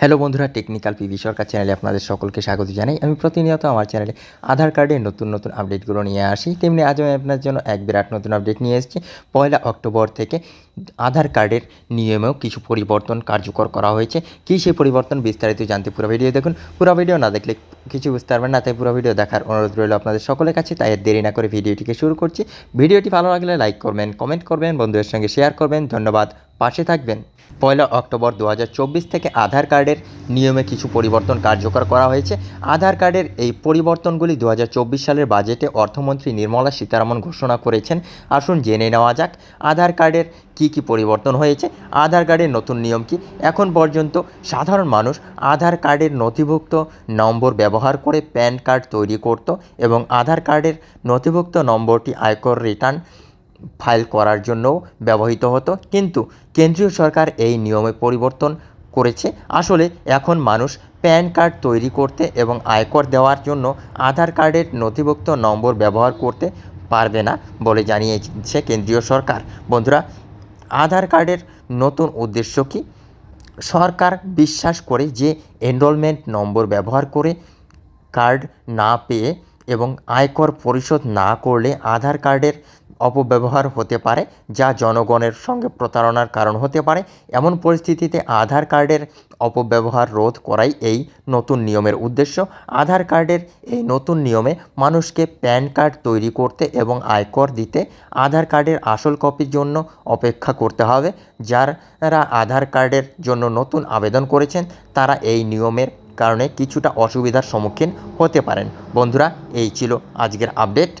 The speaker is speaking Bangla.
হ্যালো বন্ধুরা টেকনিক্যাল পিভি সরকার চ্যানেলে আপনাদের সকলকে স্বাগত জানাই। আমি প্রতিনিয়ত আমার চ্যানেলে আধার কার্ডের নতুন নতুন আপডেটগুলো নিয়ে আসি। তেমনি আজ আমি আপনার জন্য এক বিরাট নতুন আপডেট নিয়ে এসেছি। পয়লা অক্টোবর থেকে আধার কার্ডের নিয়মেও কিছু পরিবর্তন কার্যকর করা হয়েছে। কী সেই পরিবর্তন বিস্তারিত জানতে পুরো ভিডিও দেখুন। পুরো ভিডিও না দেখলে কিছু বুঝতে পারবেন না, তাই পুরো ভিডিও দেখার অনুরোধ রইল আপনাদের সকলের কাছে। তাই দেরি না করে ভিডিওটিকে শুরু করছি। ভিডিওটি ভালো লাগলে লাইক করবেন কমেন্ট করবেন, বন্ধুদের সঙ্গে শেয়ার করবেন। ধন্যবাদ। পাশে থাকবেন। পয়লা অক্টোবর দু হাজার চব্বিশ থেকে আধার কার্ডের নিয়মে কিছু পরিবর্তন কার্যকর করা হয়েছে। আধার কার্ডের এই পরিবর্তনগুলি দু হাজার চব্বিশ সালের বাজেটে অর্থমন্ত্রী নির্মলা সীতারামন ঘোষণা করেছেন। আসুন জেনে নেওয়া যাক, আধার কার্ডের কি কি পরিবর্তন হয়েছে? আধার কার্ডের নতুন নিয়ম কি? এখন পর্যন্ত সাধারণ মানুষ আধার কার্ডের নথিভুক্ত নম্বর ব্যবহার করে প্যান কার্ড তৈরি করত এবং আধার কার্ডের নথিভুক্ত নম্বরটি আয়কর রিটার্ন ফাইল করার জন্যও ব্যবহৃত হতো। কিন্তু কেন্দ্রীয় সরকার এই নিয়মে পরিবর্তন করেছে। আসলে এখন মানুষ প্যান কার্ড তৈরি করতে এবং আয়কর দেওয়ার জন্য আধার কার্ডের নথিভুক্ত নম্বর ব্যবহার করতে পারবে না বলে জানিয়েছে কেন্দ্রীয় সরকার। বন্ধুরা, আধার কার্ডের নতুন উদ্দেশ্য কী? সরকার বিশ্বাস করে যে এনরোলমেন্ট নম্বর ব্যবহার করে কার্ড না পেয়ে এবং আয়কর পরিশোধ না করলে আধার কার্ডের অপব্যবহার হতে পারে, যা জনগণের সঙ্গে প্রতারণার কারণ হতে পারে। এমন পরিস্থিতিতে আধার কার্ডের অপব্যবহার রোধ করাই এই নতুন নিয়মের উদ্দেশ্য। আধার কার্ডের এই নতুন নিয়মে মানুষকে প্যান কার্ড তৈরি করতে এবং আয়কর দিতে আধার কার্ডের আসল কপির জন্য অপেক্ষা করতে হবে। যারা আধার কার্ডের জন্য নতুন আবেদন করেছেন, তারা এই নিয়মের কারণে কিছুটা অসুবিধার সম্মুখীন হতে পারেন। বন্ধুরা, এই ছিল আজকের আপডেট।